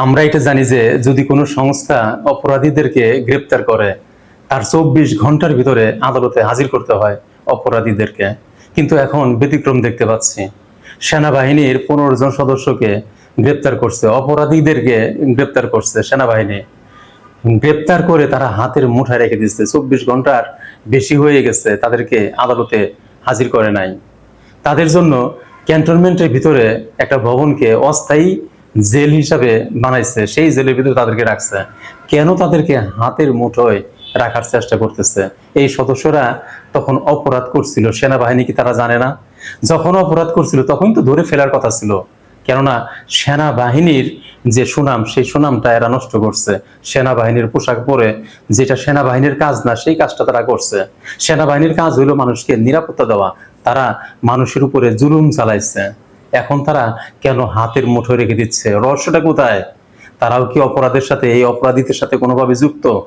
আমরা এটা জানি যে যদি কোনো সংস্থা অপরাধীদেরকে গ্রেপ্তার করে, তার চব্বিশ ঘণ্টার ভিতরে আদালতে হাজির করতে হয় অপরাধীদেরকে। কিন্তু এখন ব্যতিক্রম দেখতে পাচ্ছি। সেনাবাহিনীর পনেরো জন সদস্যকে গ্রেপ্তার করছে, অপরাধীদেরকে গ্রেপ্তার করছে সেনাবাহিনী। গ্রেপ্তার করে তারা হাতের মুঠায় রেখে দিচ্ছে চব্বিশ ঘণ্টার বেশি হয়ে গেছে, তাদেরকে আদালতে হাজির করে নাই। তাদের জন্য ক্যান্টনমেন্টের ভিতরে একটা ভবনকে অস্থায়ী জেল হিসাবে বানাইছে, সেই জেলের ভিতরে তাদেরকে রাখছে। কেন তাদেরকে হাতের মুঠোয় রাখার চেষ্টা করতেছে? এই সদস্যরা তখন অপরাধ করছিল, সেনাবাহিনী কি তারা জানে না? যখন অপরাধ করছিল, তখন তো ধরে ফেলার কথা ছিল। কেননা সেনাবাহিনীর যে সুনাম, সেই সুনামটা এরা নষ্ট করছে। সেনাবাহিনীর পোশাক পরে যেটা সেনাবাহিনীর কাজ না, সেই কাজটা তারা করছে। সেনাবাহিনীর কাজ হলো মানুষকে নিরাপত্তা দেওয়া। তারা মানুষের উপরে জুলুম চালাইছে। এখন তারা কেন হাতের মুঠোয় রেখে দিচ্ছে? রহস্যটা কোথায়? তারাও কি অপরাধের সাথে, এই অপরাধীদের সাথে কোনোভাবে যুক্ত?